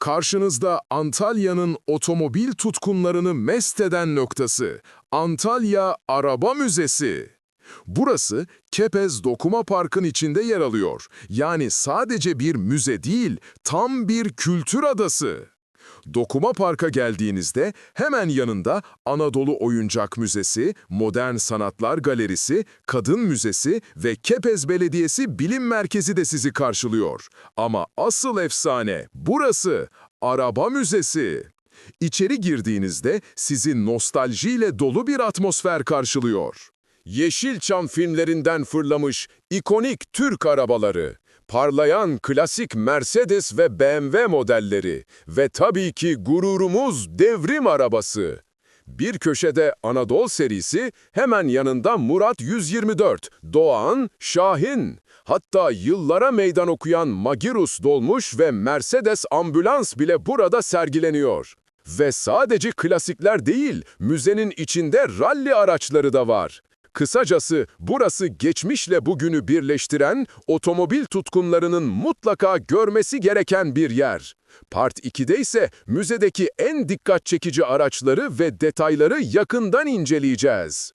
Karşınızda Antalya'nın otomobil tutkunlarını mest eden noktası, Antalya Araba Müzesi. Burası Kepez Dokuma Park'ın içinde yer alıyor. Yani sadece bir müze değil, tam bir kültür adası. Dokuma Park'a geldiğinizde hemen yanında Anadolu Oyuncak Müzesi, Modern Sanatlar Galerisi, Kadın Müzesi ve Kepez Belediyesi Bilim Merkezi de sizi karşılıyor. Ama asıl efsane burası, Araba Müzesi. İçeri girdiğinizde sizi nostaljiyle dolu bir atmosfer karşılıyor. Yeşilçam filmlerinden fırlamış ikonik Türk arabaları, parlayan klasik Mercedes ve BMW modelleri ve tabii ki gururumuz devrim arabası. Bir köşede Anadolu serisi, hemen yanında Murat 124, Doğan, Şahin. Hatta yıllara meydan okuyan Magirus dolmuş ve Mercedes ambulans bile burada sergileniyor. Ve sadece klasikler değil, müzenin içinde ralli araçları da var. Kısacası burası geçmişle bugünü birleştiren, otomobil tutkunlarının mutlaka görmesi gereken bir yer. Part 2'de ise müzedeki en dikkat çekici araçları ve detayları yakından inceleyeceğiz.